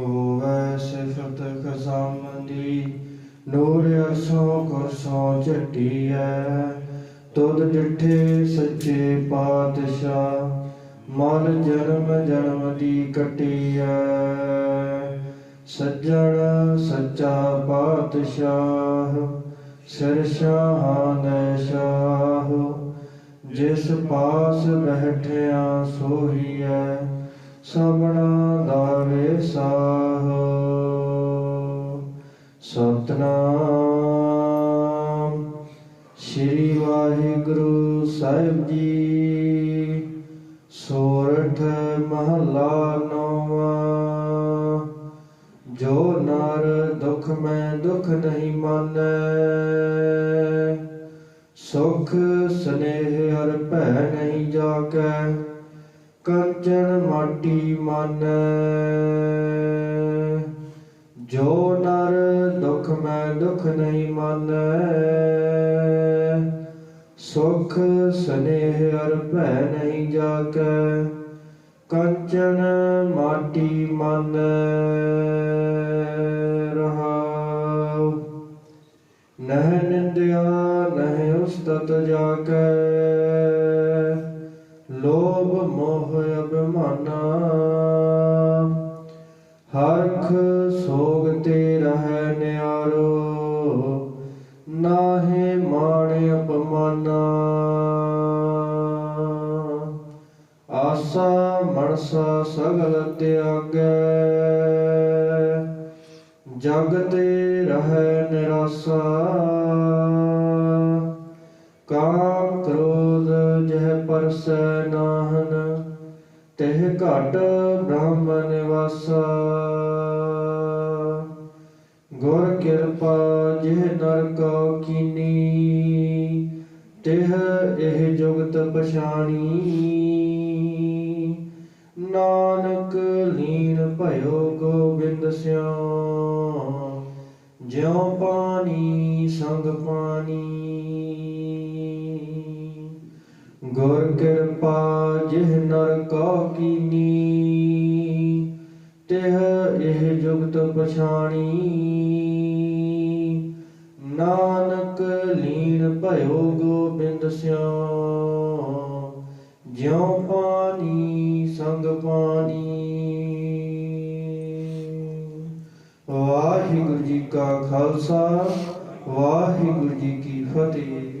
ਹੋਵੇ ਸਿਫਤ ਖਜ਼ਾਮੰਦੀ ਨੂਰ ਅਰਸੋਂ ਕੁਰਸੋਂ ਝਟੀਐ ਤੁਧ ਡਿਠੇ ਸੱਚੇ ਪਾਤਸ਼ਾਹ ਮਨ ਜਨਮ ਜਨਮ ਦੀ ਕਟੀਐ ਸੱਜਣ ਸੱਚਾ ਪਾਤਸ਼ਾਹ ਸਿਰ ਸ਼ਾਹਾਂ ਸ਼ਾਹ ਜਿਸ ਪਾਸ ਬੈਠਿਆ ਸੋਹੀਐ ਸਭਨਾ ਦਾ ਵੇਸਾਹ ਸਤਨਾਮ। ਸ੍ਰੀ ਵਾਹਿਗੁਰੂ ਸਾਹਿਬ ਜੀ। ਸੋਰਠ ਮਹਲਾ ਨੌਵਾਂ। ਜੋ ਨਰ ਦੁਖ ਮੈਂ ਦੁਖ ਨਹੀਂ ਮਾਨੈ। ਸੁਖ ਸਨੇਹ ਹਰ ਭੈ ਨਹੀਂ ਜਾਕੈ ਕੰਚਨ ਮਾਟੀ ਮਨ। ਜੋ ਨਰ ਦੁਖ ਮੈਂ ਦੁਖ ਨਹੀਂ ਮਾਨੈ। ਸੁਖ ਸਨੇਹ ਹਰ ਭੈ ਨਹੀਂ ਜਾਕੈ ਕੰਚਨ ਮਾਟੀ ਮਨ ਰਹਾਉ। ਨਹਿ ਨਿੰਦਿਆ, ਨਹਿ ਉਸਤਤ ਜਾਕੈ ਮੋਹ ਅਭਿਮਾਨਾ ਹਰਖ ਸੋਗ ਤੇ ਰਹਿ ਨਿਆਰੋ। ਨਾਹੇ ਮਾਣ ਅਪਮਾਨਾ। ਆਸਾ ਮਨਸਾ ਸਗਲ ਤਿਆਗੈ। ਜਗ ਤੇ ਰਹਿ ਨਿਰਾਸਾ। ਕਾਮ ਕ੍ਰੋਧ ਜਹ ਪਰਸੈ ਨਾਹਨ। ਤਹ ਘਟ ਬ੍ਰਹਮ ਨਿਵਾਸਾ ਗੁਰ ਕਿਰਪਾ ਜਿਹ ਨਰ ਕੋ ਕੀਨੀ, ਤਿਹ ਇਹ ਜੁਗਤ ਪਛਾਣੀ। ਨਾਨਕ ਲੀਨ ਭਇਓ ਗੋਬਿੰਦ ਸਿਉ, ਜਿਉ ਪਾਣੀ ਸੰਗ ਪਾਣੀ। ਗੁਰ ਕਿਰਪਾ ਜਿਹ ਨਰ ਕੋ ਕੀਨੀ, ਤਿਹ ਇਹ ਜੁਗਤ ਪਛਾਣੀ। ਨਾਨਕ ਲੀਨ ਭਇਓ ਗੋਬਿੰਦ ਸਿਉ ਜਿਉ ਪਾਣੀ ਸੰਗ ਪਾਣੀ। ਵਾਹਿਗੁਰੂ ਜੀ ਕਾ ਖਾਲਸਾ, ਵਾਹਿਗੁਰੂ ਜੀ ਕੀ ਫਤਿਹ।